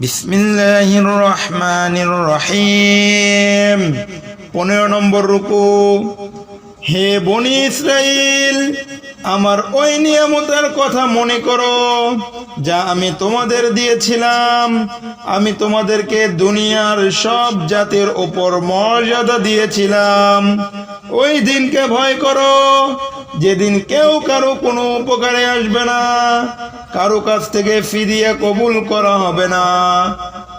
বিসমিল্লাহির রহমানির রহিম পনেরো নম্বর রুকু। হে বনি ইসরাইল, আমার ওই নিয়ামতের কথা মনে করো, যা আমি তোমাদের দিয়েছিলাম। আমি তোমাদেরকে দুনিয়ার সব জাতির ওপর মর্যাদা দিয়েছিলাম। ওই দিনকে ভয় করো যেদিন কেউ কারও কোনো উপকারে আসবে না, কারও কাছ থেকে ফিরিয়ে কবুল করা হবে না,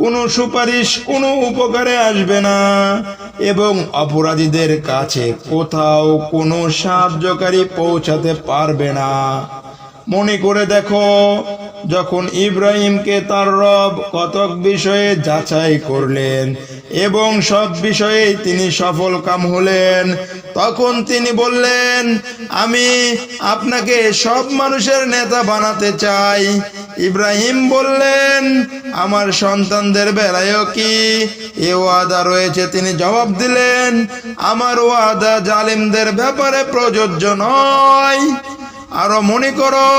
কোনো সুপারিশ, কোনো উপকারে আসবে না, এবং অপরাধীদের কাছে কোথাও কোনো সাহায্যকারী পৌঁছাতে পারবে না। মনে করে দেখো, যখন ইব্রাহিমকে তার রব কতক বিষয়ে যাচাই করলেন এবং সব বিষয়ে তিনি সফল কাম হলেন, তখন তিনি বললেন, আমি আপনাকে সব মানুষের নেতা বানাতে চাই। ইব্রাহিম বললেন, আমার সন্তানদের বেলায়ও কি এ ওয়াদা রয়েছে? তিনি জবাব দিলেন, আমার ওয়াদা জালিমদের ব্যাপারে প্রযোজ্য নয়। আরও মনে করো,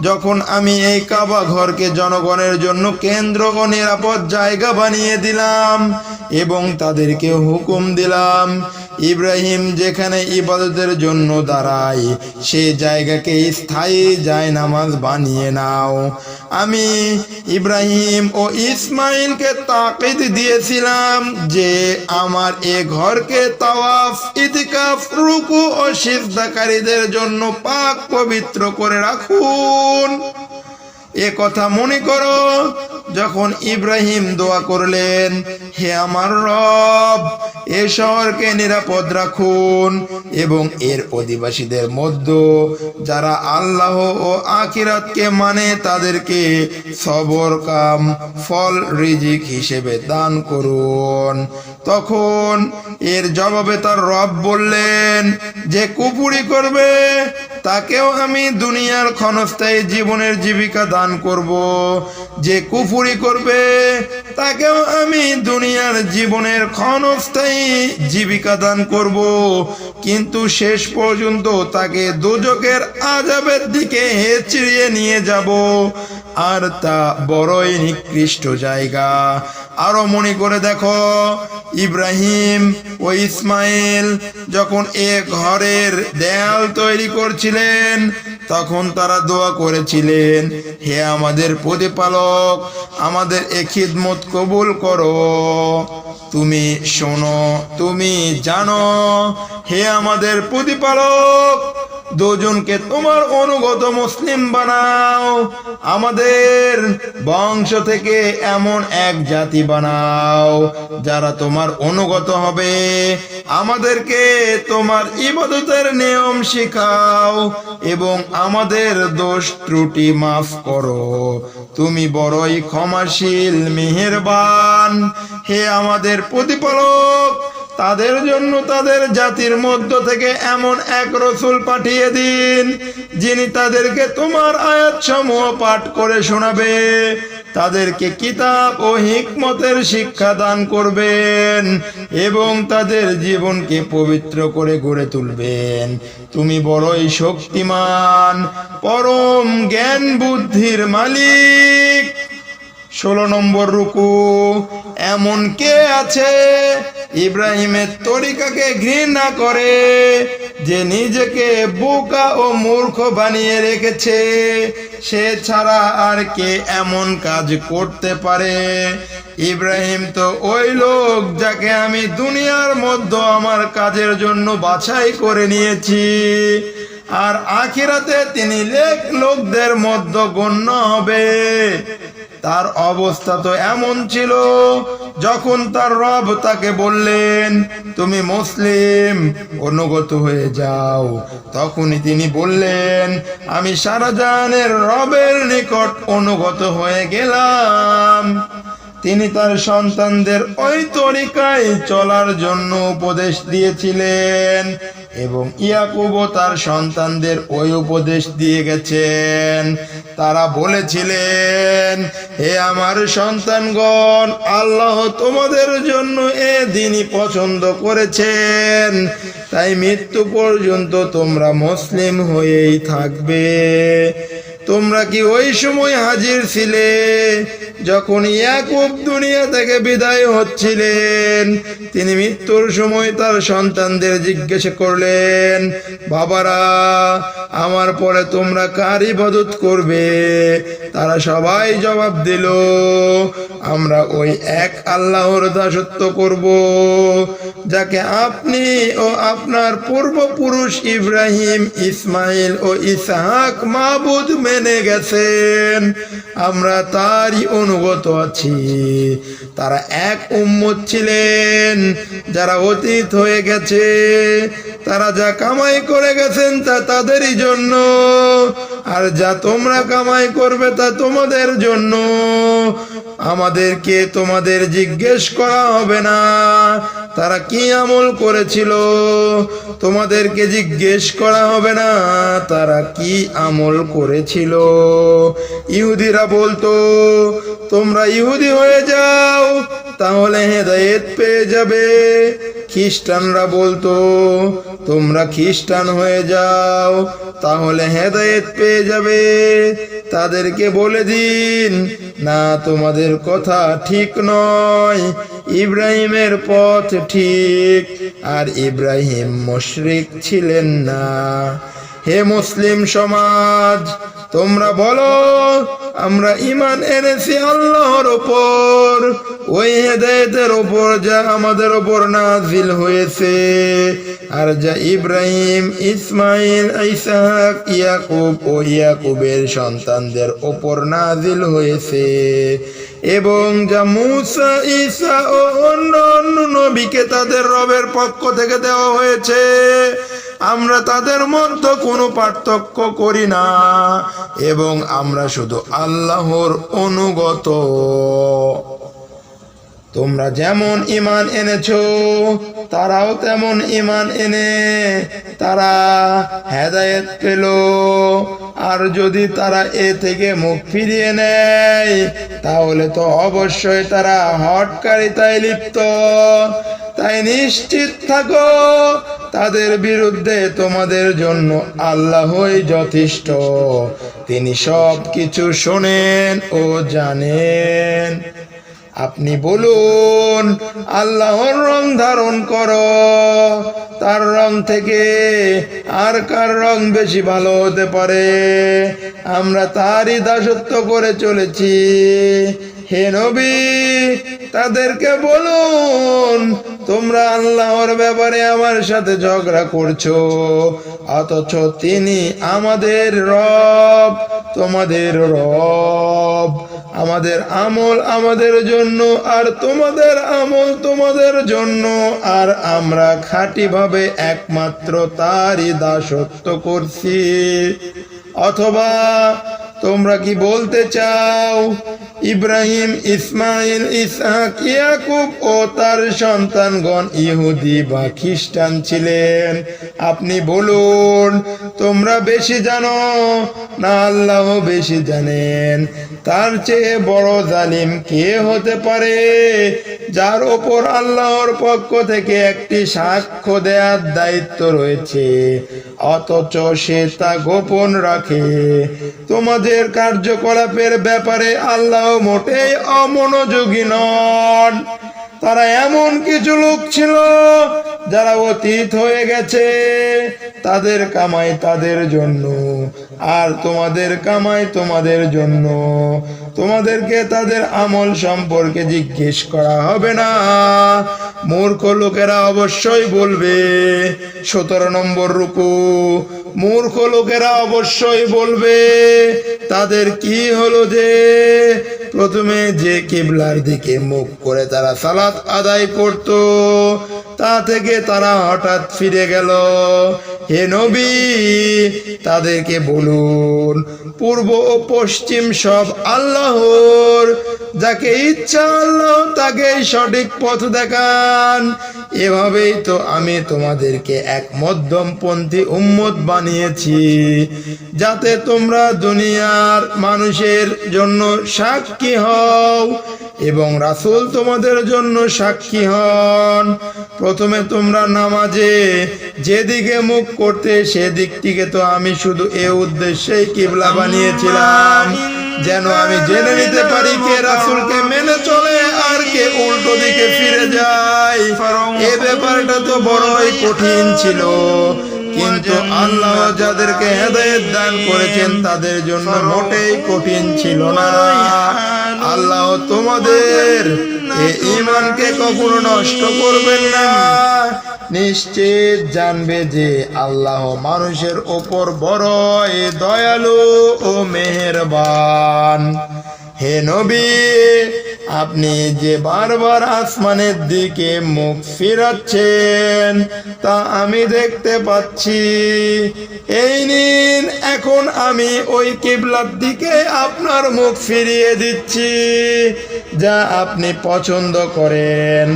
যখন আমি এই কাবা ঘরকে জনগণের জন্য কেন্দ্র ও নিরাপদ জায়গা বানিয়ে দিলাম এবং তাদেরকে হুকুম দিলাম ইব্রাহিম যেখানে ইবাদতের জন্য দাঁড়ায়, সে জায়গাকে স্থায়ী যায় নামাজ বানিয়ে নাও। আমি ইব্রাহিম ও ইসমাইলকে তাকিদ দিয়েছিলাম যে আমার এ ঘরকে তাওয়াফ, ইতিকাফ, রুকু ও সিজদাকারীদের জন্য পাক পবিত্র করে রাখুন। এ কথা মনে করো, যখন ইব্রাহিম দোয়া করলেন, হে আমার রব, এ শহরকে নিরাপদ রাখুন এবং এর অধিবাসীদের মধ্যে যারা আল্লাহ ও আখিরাতকে মানে তাদেরকে সবর কাম ফল রিজিক হিসেবে দান করুন। তখন এর জবাবে তার রব বললেন, যে কুপুরি করবে তাকেও আমি দুনিয়ার ক্ষণস্থায়ী জীবনের জীবিকা দান করব। যে কুফুরি করবে তাকেও আমি দুনিয়ার জীবনের ক্ষণস্থায়ী জীবিকা দান করব। কিন্তু শেষ পর্যন্ত তাকে দুজকের আজাবের দিকে হেঁচড়িয়ে নিয়ে যাব। আর তা বড়ই নিকৃষ্ট জায়গা। আরও মনে করে দেখো, ইব্রাহিম ও ইসমাইল যখন এ ঘরের দেয়াল তৈরি করছিলেন তখন তারা দোয়া করেছিলেন, হে আমাদের প্রতিপালক, আমাদের এ খিদমত কবুল করো। তুমি শোনো, তুমি জানো, হে আমাদের প্রতিপালক দুজনকে তোমার অনুগত মুসলিম বানাও। আমাদের বংশ থেকে এমন এক জাতি বানাও, যারা তোমার অনুগত হবে। আমাদেরকে তোমার ইবাদতের নিয়ম শিখাও এবং আমাদের দোষ ত্রুটি মাফ করো। তুমি বড়ই ক্ষমাশীল, মেহেরবান। হে আমাদের প্রতিপালক তাদের জন্য তাদের জাতির মধ্য থেকে এমন এক রসুল পাঠিয়ে দিন, যিনি তাদেরকে তোমার আয়াত সমূহ পাঠ করে শোনাবে। তাদেরকে কিতাব ও হিকমতের শিক্ষা দান করবেন এবং তাদের জীবনকে পবিত্র করে গড়ে তুলবেন। তুমি বড়ই শক্তিমান, পরম জ্ঞান বুদ্ধির মালিক। ষোলো নম্বর রুকু এমন কে আছে ইব্রাহিমের তরিকাকে ঘৃণা করে, যে নিজেকে বোকা ও মূর্খ বানিয়ে রেখেছে? সে ছাড়া আর কে এমন কাজ করতে পারে? ইব্রাহিম তো ওই লোক যাকে আমি দুনিয়ার মধ্যে আমার কাজের জন্য বাছাই করে নিয়েছি। আর আখিরাতে তিনি লেখ লোকদের মধ্যে গণ্য হবে। তার অবস্থা তো এমন ছিল, যখন তার রব তাকে বললেন, তুমি মুসলিম, অনুগত হয়ে যাও। তখনই তিনি বললেন, আমি সারা জানের রবের নিকট অনুগত হয়ে গেলাম। তিনি তার সন্তানদের ওই তরিকায় চলার জন্য উপদেশ দিয়েছিলেন এবং ইয়াকুবও তার সন্তানদের ওই উপদেশ দিয়ে গেছেন। তারা বলেছিলেন হে আমার সন্তানগণ, আল্লাহ তোমাদের জন্য এ দিনই পছন্দ করেছেন। তাই মৃত্যু পর্যন্ত তোমরা মুসলিম হয়েই থাকবে। তোমরা কি ওই সময় হাজির ছিলে যখন ইয়াকুব দুনিয়া থেকে বিদায় হচ্ছিলেন? তিনি মৃত্যুর সময় তার সন্তানদের জিজ্ঞেস করলেন, বাবারা, আমার পরে তোমরা কার ইবাদত করবে? তারা সবাই জবাব দিল, আমরা ওই এক আল্লাহর দাসত্ব করব, যাকে আপনি ও আপনার পূর্বপুরুষ ইব্রাহিম, ইসমাইল ও ইসহাক মাবুদ মেনে গেছেন। আমরা তারই অনুগত আছি। তারা এক উম্মত ছিলেন, যারা অতীত হয়ে গেছে। তারা যা কামাই করে গেছেন তা তাদেরই জন্য। আর যা তোমরা কামাই করবে তা তোমাদের জন্য। আমাদেরকে তোমাদের জিজ্ঞেস করা হবে না। তারা কি আমল করেছিল? তোমাদেরকে জিজ্ঞেস করা হবে না, তারা কি আমল করেছিল? ইহুদিরা বলতো, তোমরা ইহুদি হয়ে যাও, তাহলে হেদায়েত পেয়ে যাবে। খ্রিস্টানরা বলতো, তোমরা খ্রিস্টান হয়ে যাও, তাহলে হেদায়েত পেয়ে যাবে। তাদেরকে বলে দিন, না, তোমাদের কথা ঠিক নয়। ইব্রাহিমের পথ ঠিক, আর ইব্রাহিম মুশরিক ছিলেন না। হে মুসলিম সমাজ, তোমরা বলো আমরা ইমান এনেছি আল্লাহর ওপর ওই হেদায়েতের ওপর যা আমাদের ওপর নাজিল হয়েছে। আর যা ইব্রাহিম ইসমাইল ইসাহাক, ইয়াকুব ও ইয়াকুবের সন্তানদের ওপর নাজিল হয়েছে। এবং যা মুসা, ঈসা ও অন্য অন্য নবীকে তাদের রবের পক্ষ থেকে দেওয়া হয়েছে। আমরা তাদের মধ্যে কোনো পার্থক্য করি না। এবং আমরা শুধু আল্লাহর অনুগত। তোমরা যেমন ইমান এনেছো, তারাও তেমন ইমান এনে তারা হেদায়েত পেল। আর যদি তারা এ থেকে মুখ ফিরিয়ে নেয়, তাহলে তো অবশ্যই তারা হটকারিতায় লিপ্ত। তাই নিশ্চিত থাকো তাদের বিরুদ্ধে তোমাদের জন্য আল্লাহই যথেষ্ট। তিনি সব কিছু শোনেন ও জানেন। আপনি বলুন, আল্লাহর রং ধারণ করো। তার রং থেকে আর কার রং বেশি ভালো হতে পারে? আমরা তারই দাসত্ব করে চলেছি। হে নবী, তাদেরকে বলুন তোমরা আল্লাহর ব্যাপারে আমার সাথে ঝগড়া করছ। অথচ তিনি আমাদের রব, তোমাদের রব। আমাদের আমল আমাদের জন্য আর তোমাদের আমল তোমাদের জন্য। আর আমরা খাঁটিভাবে একমাত্র তারই দাসত্ব করছি। অথবা তোমরা কি বলতে চাও? ইব্রাহিম, ইসমাইল, ইসহাক, ইয়াকুব ও তার সন্তানগণ ইহুদি বা খ্রিস্টান ছিলেন। আপনি বলুন, তোমরা বেশি জানো না আল্লাহ বেশি জানেন? তার চেয়ে বড় জালিম কে হতে পারে? যার ওপর আল্লাহর পক্ষ থেকে একটি সাক্ষ্য দেওয়ার দায়িত্ব রয়েছে। অথচ সে তা গোপন রাখে। তোমাদের কার্যকলাপের ব্যাপারে আল্লাহ মোটেই অমনোযোগী নন। তারা এমন কিছু লোক ছিল যারা অতীত হয়ে গেছে, তাদের কামাই তাদের জন্য। আর তোমাদের কামাই তোমাদের জন্য। তোমাদেরকে তাদের আমল সম্পর্কে জিজ্ঞেস করা হবে না। মূর্খ লোকেরা অবশ্যই বলবে, সতেরো নম্বর রুকু। মূর্খ লোকেরা অবশ্যই বলবে, তাদের কি হলো যে প্রথমে যে কিবলার দিকে মুখ করে তারা সালাত আদায় করত, তা থেকে তারা হঠাৎ ফিরে গেল। হে নবী, তাদেরকে বলুন, পূর্ব ও পশ্চিম সব আল্লাহর, যাকে ইচ্ছা আল্লাহ তাকে সঠিক পথ দেখান। এভাবেই তো আমি তোমাদেরকে এক মধ্যমপন্থী উম্মত বানিয়েছি। যাতে তোমরা দুনিয়ার মানুষের জন্য সাক্ষী হও এবং রাসূল তোমাদের জন্য সাক্ষী হন। প্রথমে তোমরা নামাজে যেদিকে মুখ করতে সেদিকটিকে তো আমি শুধু এ উদ্দেশ্যেই কিবলা বানিয়েছিলাম। যেন আমি জেনে নিতে পারি কে রাসূলকে মেনে চলে আর কে উল্টো দিকে ফিরে যায়। এ ব্যাপারটা তো বড়ই কঠিন ছিল। কিন্তু আল্লাহ যাদেরকে হেদায়েত দান করেছেন তাদের জন্য মোটেই কঠিন ছিল না। আল্লাহ তোমাদের ইমানকে কখনো নষ্ট করবেন না। নিশ্চিত জানবে যে আল্লাহ মানুষের ওপর বড় দয়ালু ও মেহেরবান। হে নবী আপনি যে বারবার আসমানের দিকে মুখ ফিরাচ্ছেন, তা আমি দেখতে পাচ্ছি। এই নিন, এখন আমি ওই কিবলার দিকে আপনার মুখ ফিরিয়ে দিচ্ছি, যা আপনি পছন্দ করেন।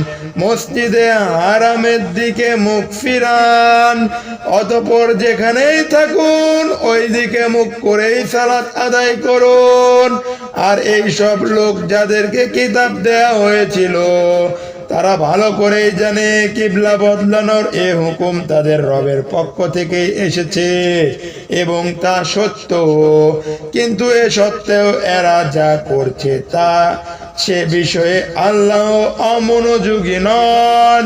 মসজিদে আরামের দিকে মুখ ফিরান, অতপর যেখানেই থাকুন ওই দিকে মুখ করেই সালাত আদায় করুন। আর এই সব লোক যাদেরকে কিতাব দেয়া হয়েছিল, তারা ভালো করেই জানে কিবলা বদলানোর এ হুকুম তাদের রবের পক্ষ থেকে এসেছে এবং তা সত্য। কিন্তু এ সত্ত্বেও এরা যা করছে তা সে বিষয়ে আল্লাহ অমনোযোগী নন।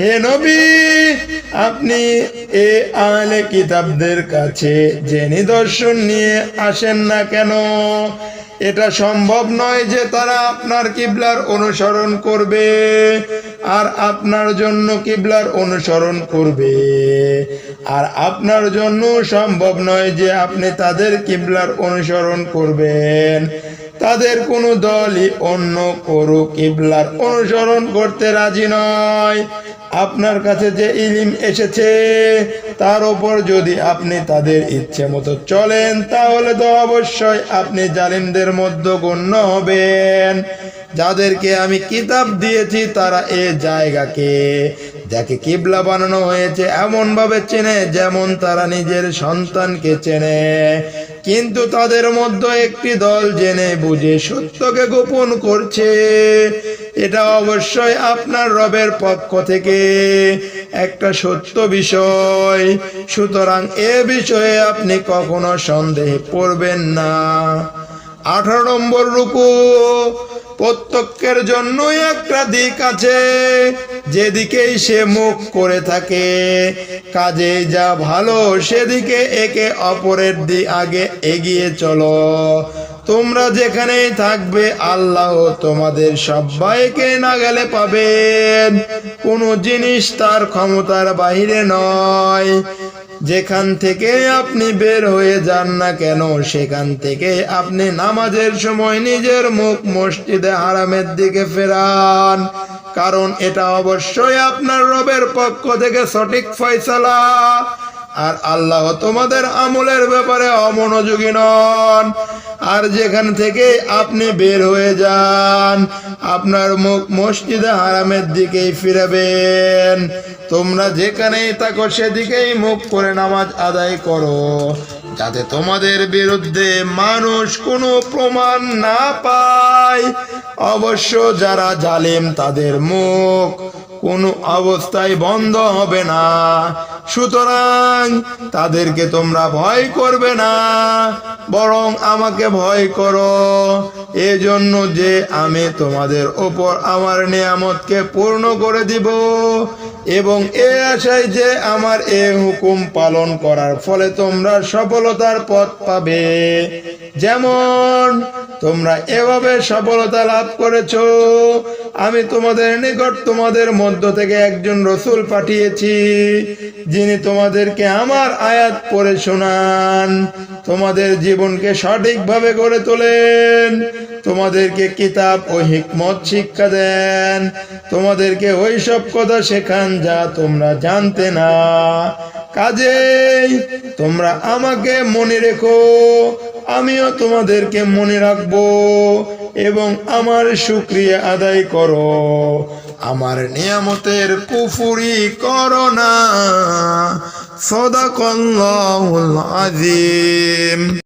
হে নবী, আপনি এ আহলে কিতাবদের কাছে যে নিদর্শন নিয়ে আসেন না কেন? এটা সম্ভব নয় যে তারা আপনার কিবলার অনুসরণ করবে, আর আপনার জন্য কিবলার অনুসরণ করবে। আর আপনার জন্য সম্ভব নয় যে আপনি তাদের কিবলার অনুসরণ করবেন। তাদের কোনো দলই অন্য করু কিবলার অনুসরণ করতে রাজি নয়। আপনার কাছে যে ইলিম এসেছে, তার উপর যদি আপনি তাদের ইচ্ছে মতো চলেন, তাহলে তো অবশ্যই আপনি জালিমদের মধ্যে গণ্য হবেন। যাদেরকে আমি কিতাব দিয়েছি, তারা এ জায়গাকে যাকে কিবলা বানানো হয়েছে, এমন ভাবে চেনে যেমন তারা নিজের সন্তানকে চেনে। কিন্তু তাদের মধ্যে একটি দল জেনে বুঝে সত্যকে গোপন করছে। এটা অবশ্যই আপনার রবের পক্ষ থেকে। একটা সত্য বিষয়, সুতরাং এ বিষয়ে আপনি কখনো সন্দেহে পড়বেন না। আঠারো নম্বর রুকু প্রত্যেকের জন্যই একটা দিক আছে। যেদিকেই সে মুখ করে থাকে কাজে যা ভালো, সেদিকে একে অপরের দিক আগে এগিয়ে চলো। তোমরা যেখানেই থাকবে, আল্লাহ তোমাদের সবাইকে না গেলে পাবেন। কোনো জিনিস তার ক্ষমতার বাহিরে নয়। যেখান থেকে আপনি বের হয়ে যান না কেন, সেখান থেকে আপনি নামাজের সময় নিজের মুখ মসজিদে হারামের দিকে ফেরান। কারণ এটা অবশ্যই আপনার রবের পক্ষ থেকে সঠিক ফয়সালা। আর আল্লাহ তোমাদের আমলের ব্যাপারে অমনোযোগী নন। আর যেখান থেকে আপনি বের হয়ে যান, আপনার মুখ মসজিদে হারামের দিকেই ফিরাবেন। তোমরা যেখানেই থাকো সেদিকেই মুখ করে নামাজ আদায় করো। যাতে তোমাদের বিরুদ্ধে মানুষ কোনো প্রমাণ না পায়। অবশ্য যারা জালেম তাদের মুখ কোনো অবস্থায় বন্ধ হবে না। সুতরাং তাদেরকে তোমরা ভয় করবে না, বরং আমাকে ভয় করো। এজন্য যে আমি তোমাদের ওপর আমার নিয়ামতকে পূর্ণ করে দিব এবং এ আশায় যে আমার এ হুকুম পালন করার ফলে তোমরা সফলতার পথ পাবে। যেমন তোমরা এভাবে সফলতা লাভ করেছ, আমি তোমাদের নিকট তোমাদের মধ্য থেকে একজন রসুল পাঠিয়েছি, যিনি তোমাদেরকে আমার আয়াত পড়ে শোনান। তোমাদের জীবনকে সঠিকভাবে গড়ে তোলেন, তোমাদেরকে কিতাব ও হিকমত শিক্ষা দেন, তোমাদেরকে ওই সব কথা শেখান যা তোমরা জানতে না। কাজেই তোমরা আমাকে মনে রেখো আমিও তোমাদেরকে মনে রাখব এবং আমার সুক্রিয়া আদায় করো। আমার নিয়ামতের কুফুরি করো না। সদাকল্লাহুল আজিম